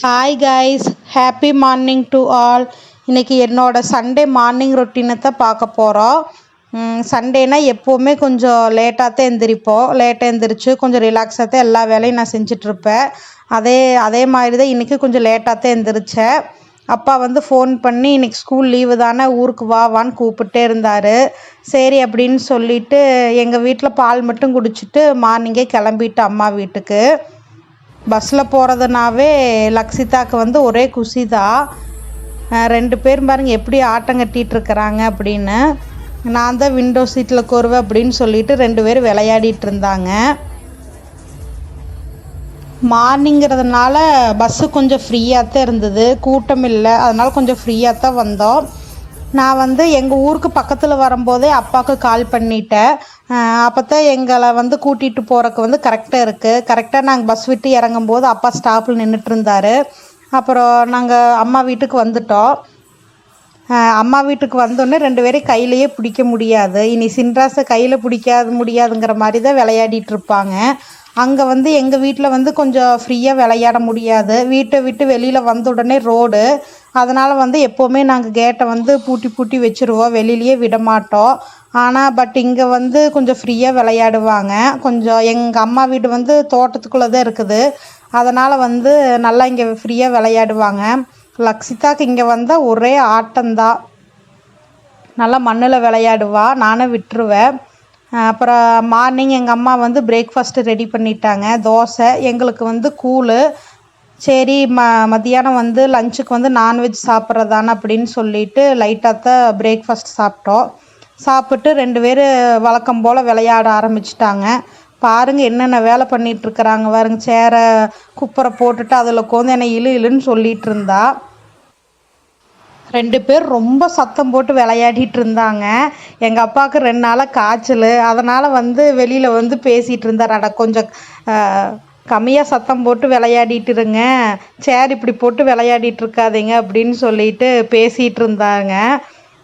Hi guys happy morning to all இன்றைக்கி என்னோட Sunday morning ரொட்டீனை தான் பார்க்க போகிறோம் சண்டேனா எப்போவுமே கொஞ்சம் லேட்டாக தான் எந்திரிப்போம். லேட்டாக எந்திரிச்சு கொஞ்சம் ரிலாக்ஸாக தான் எல்லா வேலையும் நான் செஞ்சிட்ருப்பேன் அதே அதே மாதிரி தான் இன்றைக்கி கொஞ்சம் லேட்டாக தான் எந்திரிச்சேன். அப்பா வந்து ஃபோன் பண்ணி இன்றைக்கி ஸ்கூல் லீவு தானே ஊருக்கு வா வான்னு கூப்பிட்டே இருந்தார். சரி அப்படின்னு சொல்லிட்டு எங்கள் வீட்டில் பால் மட்டும் குடிச்சிட்டு மார்னிங்கே கிளம்பிட்டு அம்மா வீட்டுக்கு. பஸ்ஸில் போகிறதுனாவே லக்ஷிதாவுக்கு வந்து ஒரே குஷி தான் ரெண்டு பேர் பாருங்கள் எப்படி ஆட்டம் கட்டிகிட்டுருக்குறாங்க அப்படின்னு. நான் தான் விண்டோ சீட்டில் கோருவேன் அப்படின்னு சொல்லிட்டு ரெண்டு பேரும் விளையாடிட்டு இருந்தாங்க. மார்னிங்கிறதுனால பஸ்ஸு கொஞ்சம் ஃப்ரீயாக தான் இருந்தது. கூட்டம் இல்லை. அதனால் கொஞ்சம் ஃப்ரீயாக தான் வந்தோம். நான் வந்து எங்கள் ஊருக்கு பக்கத்தில் வரும்போதே அப்பாவுக்கு கால் பண்ணிட்டேன். அப்போ தான் எங்களை வந்து கூட்டிகிட்டு போகிறக்கு வந்து கரெக்டாக இருக்குது கரெக்டாக நாங்கள் பஸ் விட்டு இறங்கும்போது அப்பா ஸ்டாப்பில் நின்றுட்டு இருந்தார். அப்புறம் நாங்கள் அம்மா வீட்டுக்கு வந்துட்டோம். அம்மா வீட்டுக்கு வந்தோடனே ரெண்டு பேரையும் கையிலையே பிடிக்க முடியாது. இனி சின்ராசை கையில் பிடிக்காது முடியாதுங்கிற மாதிரி தான் விளையாடிட்டு இருப்பாங்க. அங்கே வந்து எங்கள் வீட்டில் வந்து கொஞ்சம் ஃப்ரீயாக விளையாட முடியாது. வீட்டை விட்டு வெளியில் வந்த உடனே ரோடு அதனால் வந்து எப்போவுமே நாங்கள் கேட்டை வந்து பூட்டி பூட்டி வச்சுருவோம். வெளியிலேயே விட மாட்டோம் ஆனால் பட் இங்கே வந்து கொஞ்சம் ஃப்ரீயாக விளையாடுவாங்க. கொஞ்சம் எங்கள் அம்மா வீடு வந்து தோட்டத்துக்குள்ளே தான் இருக்குது. அதனால் வந்து நல்லா இங்கே ஃப்ரீயாக விளையாடுவாங்க. லக்ஷிதாக்கு இங்கே வந்தால் ஒரே ஆட்டம்தான். நல்லா மண்ணில் விளையாடுவா. நானும் விட்டுருவேன். அப்புறம் மார்னிங் எங்கள் அம்மா வந்து பிரேக்ஃபாஸ்ட்டு ரெடி பண்ணிட்டாங்க. தோசை எங்களுக்கு வந்து கூழு. சரி ம மத்தியானம் வந்து லஞ்சுக்கு வந்து நான்வெஜ் சாப்பிட்றதான அப்படின்னு சொல்லிட்டு லைட்டாக தான் பிரேக்ஃபாஸ்ட் சாப்பிட்டோம். சாப்பிட்டு ரெண்டு பேர் வழக்கம் போல் விளையாட ஆரம்பிச்சிட்டாங்க. பாருங்கள் என்னென்ன வேலை பண்ணிகிட்ருக்குறாங்க பாருங்க. சேரை குப்பரை போட்டுட்டு அதில் உட்காந்து என்னை இழு இழுன்னு சொல்லிகிட்டு இருந்தா ரெண்டு பேர் ரொம்ப சத்தம் போட்டு விளையாடிட்டு இருந்தாங்க எங்கள் அப்பாவுக்கு ரெண்டு நாளாக காய்ச்சல். அதனால் வந்து வெளியில் வந்து பேசிகிட்டு இருந்தார் அட கொஞ்சம் கம்மியாக சத்தம் போட்டு விளையாடிட்டு இருங்க சேர் இப்படி போட்டு விளையாடிட்டு இருக்காதீங்க அப்படின்னு சொல்லிட்டு பேசிகிட்டு இருந்தாங்க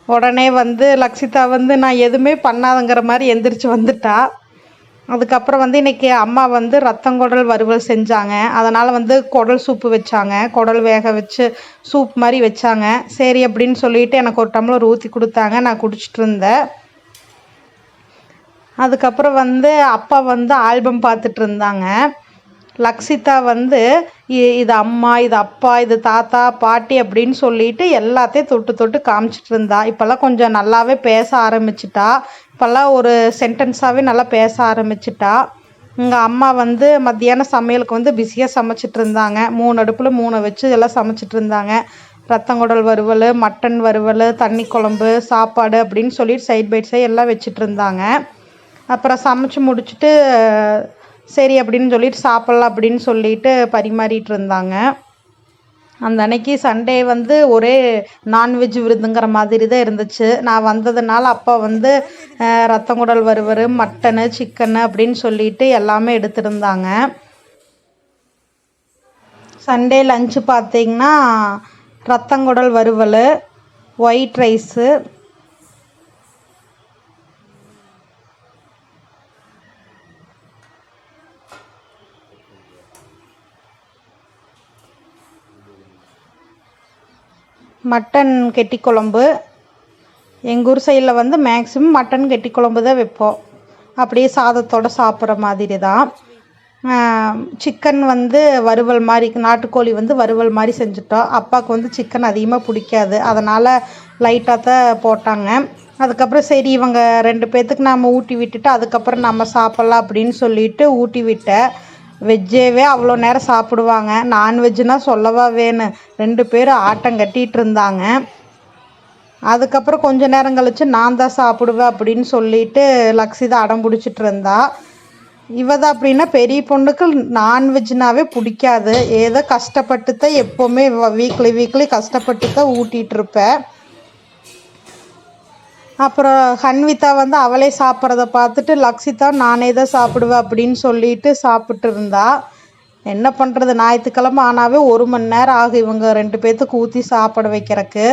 உடனே வந்து லக்ஷிதா வந்து நான் எதுவுமே பண்ணாதங்கிற மாதிரி எந்திரிச்சு வந்துட்டா. அதுக்கப்புறம் வந்து இன்றைக்கி அம்மா வந்து ரத்தங்குடல் வறுவல் செஞ்சாங்க. அதனால் வந்து குடல் சூப்பு வச்சாங்க. குடல் வேக வச்சு சூப் மாதிரி வச்சாங்க. சரி அப்படின்னு சொல்லிட்டு எனக்கு ஒரு டம்ளர் ஊற்றி கொடுத்தாங்க. நான் குடிச்சிட்டு இருந்தேன். அதுக்கப்புறம் வந்து அப்பா வந்து ஆல்பம் பார்த்துட்டு இருந்தாங்க. லக்ஷிதா வந்து இது அம்மா இது அப்பா இது தாத்தா பாட்டி அப்படின்னு சொல்லிட்டு எல்லாத்தையும் தொட்டு தொட்டு காமிச்சிட்டு இருந்தா இப்போல்லாம் கொஞ்சம் நல்லாவே பேச ஆரம்பிச்சிட்டா. இப்போல்லாம் ஒரு சென்டென்ஸாகவே நல்லா பேச ஆரம்பிச்சிட்டா. எங்கள் அம்மா வந்து மத்தியானம் சமையலுக்கு வந்து பிஸியாக சமைச்சிட்டு இருந்தாங்க மூணு அடுப்பில் மூணு வச்சு எல்லாம் சமைச்சிட்டு இருந்தாங்க ரத்தங்குடல் வறுவல் மட்டன் வறுவல் தண்ணி குழம்பு சாப்பாடு அப்படின்னு சொல்லிட்டு சைட் பை சைட் எல்லாம் வச்சுட்டு இருந்தாங்க அப்புறம் சமைச்சு முடிச்சுட்டு சரி அப்படின்னு சொல்லிட்டு சாப்பிட்லாம் அப்படின்னு சொல்லிட்டு பரிமாறிட்டு இருந்தாங்க அந்த அன்னைக்கு சண்டே வந்து ஒரே நான்வெஜ் விருந்துங்கிற மாதிரி தான் இருந்துச்சு. நான் வந்ததுனால அப்பா வந்து ரத்தங்குடல் வறுவல் மட்டனு சிக்கனு அப்படின்னு சொல்லிட்டு எல்லாமே எடுத்திருந்தாங்க. சண்டே லஞ்சு பார்த்தீங்கன்னா ரத்தங்குடல் வறுவல் ஒயிட் ரைஸு மட்டன் கெட்டி குழம்பு எங்கள் ஊர் சைடில் வந்து மேக்ஸிமம் மட்டன் கெட்டி குழம்பு தான் வைப்போம். அப்படியே சாதத்தோடு சாப்பிட்ற மாதிரி தான். சிக்கன் வந்து வறுவல் மாதிரி நாட்டுக்கோழி வந்து வறுவல் மாதிரி செஞ்சுட்டோம். அப்பாவுக்கு வந்து சிக்கன் அதிகமாக பிடிக்காது. அதனால் லைட்டாக தான் போட்டாங்க. அதுக்கப்புறம் சரி இவங்க ரெண்டு பேர்த்துக்கு நம்ம ஊட்டி விட்டுட்டு அதுக்கப்புறம் நம்ம சாப்பிட்லாம் அப்படின்னு சொல்லிட்டு ஊட்டி விட்டேன். வெஜ்ஜேவே அவ்வளோ நேரம் சாப்பிடுவாங்க. நான்வெஜ்னால் சொல்லவா வேணும் ரெண்டு பேரும் ஆட்டம் கட்டிகிட்டு இருந்தாங்க. அதுக்கப்புறம் கொஞ்ச நேரம் கழித்து நான் தான் சாப்பிடுவேன் அப்படின்னு சொல்லிட்டு லக்ஷிதா அடம் பிடிச்சிட்டு இருந்தா. இவ தான் அப்படின்னா பெரிய பொண்ணுக்கு நான்வெஜ்னாவே பிடிக்காது. ஏதோ கஷ்டப்பட்டு தான் எப்போவுமே வீக்லி வீக்லி கஷ்டப்பட்டு தான் ஊட்டிகிட்டு இருப்பேன் அப்புறம் ஹன்விதா வந்து அவளே சாப்பிட்றத பார்த்துட்டு லக்ஷிதா நானே தான் சாப்பிடுவேன் அப்படின்னு சொல்லிட்டு சாப்பிட்டு இருந்தா. என்ன பண்ணுறது ஞாயிற்றுக்கிழமை ஆனாவே ஒரு மணி நேரம் ஆகும் இவங்க ரெண்டு பேர்த்துக்கு ஊற்றி சாப்பிட வைக்கிறக்கு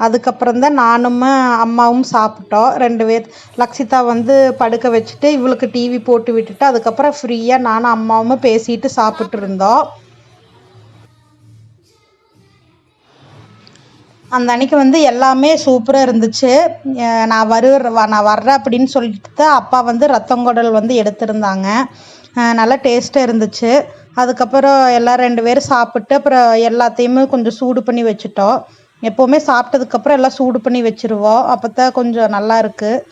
அதுக்கப்புறம் தான் நானும் அம்மாவும் சாப்பிட்டோம். ரெண்டு பேர் லக்ஷிதா வந்து படுக்க வச்சுட்டு இவளுக்கு டிவி போட்டு விட்டுட்டு அதுக்கப்புறம் ஃப்ரீயாக நானும் அம்மாவும் பேசிட்டு சாப்பிட்டு இருந்தோம். அந்த அன்னைக்கு வந்து எல்லாமே சூப்பராக இருந்துச்சு. நான் வருவேன் நான் வர்றேன் அப்படின்னு சொல்லிட்டு தான் அப்பா வந்து ரத்தங்குடல் வந்து எடுத்திருந்தாங்க. நல்லா டேஸ்ட்டாக இருந்துச்சு. அதுக்கப்புறம் எல்லாம் ரெண்டு பேரும் சாப்பிட்டு அப்புறம் எல்லாத்தையுமே கொஞ்சம் சூடு பண்ணி வச்சுட்டோம். எப்போவுமே சாப்பிட்டதுக்கப்புறம் எல்லாம் சூடு பண்ணி வச்சுருவோம். அப்போ தான் கொஞ்சம் நல்லா இருக்குது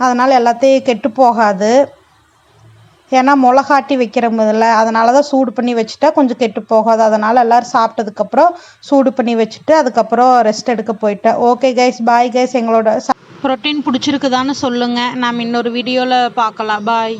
அதனால் எல்லாத்தையும் கெட்டு போகாது. ஏன்னா மிளகாட்டி வைக்கிற முதல்ல அதனால தான் சூடு பண்ணி வச்சுட்டா கொஞ்சம் கெட்டு போகாது. அதனால் எல்லோரும் சாப்பிட்டதுக்கப்புறம் சூடு பண்ணி வச்சுட்டு அதுக்கப்புறம் ரெஸ்ட் எடுக்க போயிட்டேன் ஓகே கைஸ் பாய் கைஸ் எங்களோட ப்ரோட்டீன் பிடிச்சிருக்குதான்னு சொல்லுங்கள் நாம் இன்னொரு வீடியோவில் பார்க்கலாம். பாய்